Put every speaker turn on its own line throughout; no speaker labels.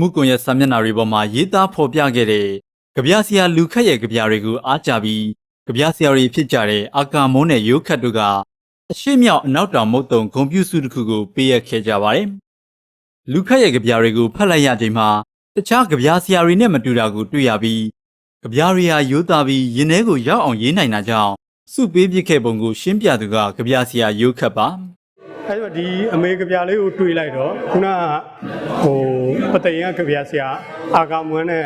မှုကွန်ရက်စာမျက်နှာတွေပေါ်မှာရေးသားဖော်ပြခဲ့တဲ့ကြပြဆရာလူခတ်ရဲ့ကြပြတွေကိုအားကြပြီးကြပြဆရာတွေဖြစ်ကြတဲ့အာကာမုန်းနဲ့ရိုးခတ်တို့ကအရှိမြောက်အနောက်တောင်မုတ်တုံဂုံပြူစုတစ်ခုကိုပေးရခဲ့ကြပါတယ်။လူခတ်ရဲ့ကြပြတွေကိုဖတ်လိုက်ရချိန်မှာတခြားကြပြဆရာတွေနဲ့မတူတာကိုတွေ့ရပြီးကြပြတွေဟာရိုးသားပြီးရင်ထဲကိုရောက်အောင်ရေးနိုင်တာကြောင့်စုပေးပြစ်ခဲ့ပုံကိုရှင်းပြသူကကြပြဆရာရိုးခတ်ပါ။
အဲဒါဒီအမေကဗျာလေးကိုတွေးလိုက်တော့ခုနကဟိုပသိယကဗျာဆရာအာကာမွန်းနဲ့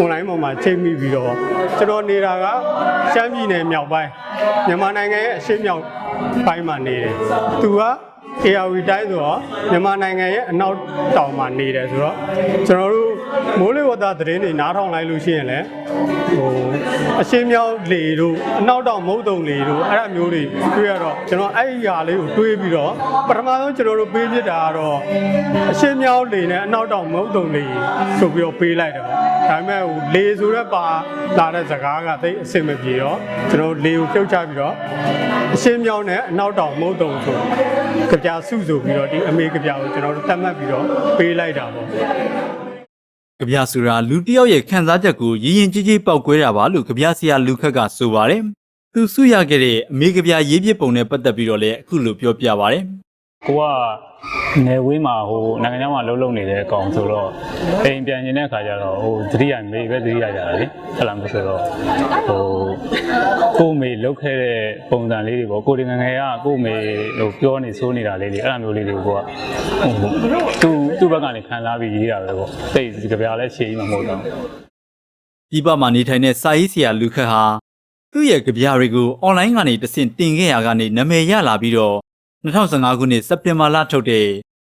online ပေါ်မှာချိန်မိပြီးတော့ကျွန်တော်နေတာကရှမ်းပြည်နယ်မြောက်ပိုင်းမြန်မာနိုင်ငံရဲ့အရှေ့မြောက် ပိုင်းမှာနေတယ်သူက ARV တိုင်းဆိုတော့မြန်မာနိုင်ငံရဲ့အနောက်တောင်မှာနေတယ်ဆိုတော့ကျွန်တော်တို့မိုးလေဝသသတင်းတွေနားထောင်လိုက်လို့ရှိရင်လည်းဟိုအရှင်းမြောက်လေတို့အနောက်တောင်မုတ်တုံလေတို့အဲ့ဒါမျိုးတွေတွေ့ရတော့ကျွန်တော်အဲ့ဒီဟာလေးကိုတွေးပြီးတော့ပထမဆုံးကျွန်တော်တို့ပေးပြစ်တာကတော့အရှင်းမြောက်လေနဲ့အနောက်တောင်မုတ်တုံလေဆိုပြီးတော့ပေးလိုက်တယ်ပေါ့ ဒါပေမဲ့ဟိုလေဆိုတဲ့ပါလာတဲ့စကားကသိပ်အဆင်မပြေတော့ကျွန်တော်လေကိုပြုတ်ချပြီးတော့အရှင်းမြောက်နဲ့အနောက်တောင်မုတ်တုံဆိုကြပြစုဆိုပြီးတော့ဒီအမေကြပြကိုကျွန်တော်တို့တတ်မှတ်ပြီးတော့ပေးလိုက်တာပေါ့
ကြပြဆရာလူတစ်ယောက်ရဲ့ခံစားချက်ကိုရရင်ကြီးကြီးပောက်ကွဲတာပါလို့ကြပြဆရာလူခက်ကဆိုပါတယ်။သူစုရခဲ့တဲ့အမေကြပြရေးပြပုံနဲ့ပတ်သက်ပြီးတော့လည်းအခုလိုပြောပြပါတယ်
ကိုကနေဝေးမှာဟိုနိုင်ငံခြားမှာလှုပ်လှုပ်နေတဲ့အကောင်ဆိုတော့အိမ်ပြန်နေတဲ့အခါကျတော့ဟိုသတိရမေပဲသတိရကြတာလေဟုတ်လားမဆိုတော့ဟိုကို့မေလှုပ်ခဲ့တဲ့ပုံစံလေးတွေပေါ့ကိုဒီငယ်ငယ်ကကို့မေဟိုပြောနေဆိုးနေတာလေးတွေအဲ့လိုမျိုးလေးတွေကိုကဟိုသူ့သူ့ဘက်ကနေခံစားပြီးရေးတာပဲပေါ့တိတ်ကြပြားလဲရှေ့ကြီးမှမဟုတ်တော့။
ဒီဘက်မှာနေထိုင်တဲ့စာရေးဆရာလူခက်ဟာသူ့ရဲ့ကြပြတွေကိုအွန်လိုင်းကနေတဆင့်တင်ခဲ့ရကနေနာမည်ရလာပြီးတော့ 2015ခုနှစ်စက်တင်ဘာလထုတ်တဲ့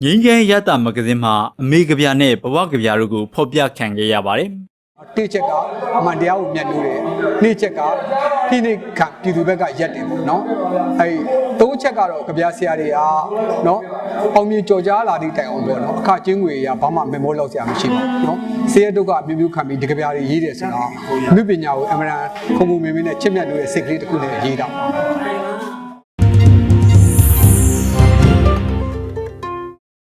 ငင်းကျန်းရတမဂ္ဂဇင်းမှာအမေကြပြနဲ့ဘဝကြပြတို့ကိုဖော်ပြခံခဲ့ရပါတယ်။
တစ်ချက်ကအမှန်တရားကိုမြတ်လို့တယ်နှစ်ချက်ကဖိနှိပ်ခံပြည်သူဘက်ကရက်တယ်ပေါ့နော်အဲသုံးချက်ကတော့ကြပြဆရာတွေကနော်အောင်မြင်ကြော်ကြားလာသည့်တိုင်အောင်ပေါ့နော်အခချင်းငွေရဘာမှမမောလောက်ဆရာမရှိပါဘူးနော်ဆေးရတုတ်ကအမျိုးမျိုးခံပြီးဒီကြပြတွေရေးတယ်ဆိုတော့မြပညာကိုအမှန်တန်ခုံခုံမင်းမင်းနဲ့ချစ်မြတ်လို့တဲ့စိတ်ကလေးတစ်ခုနဲ့ရေးတာ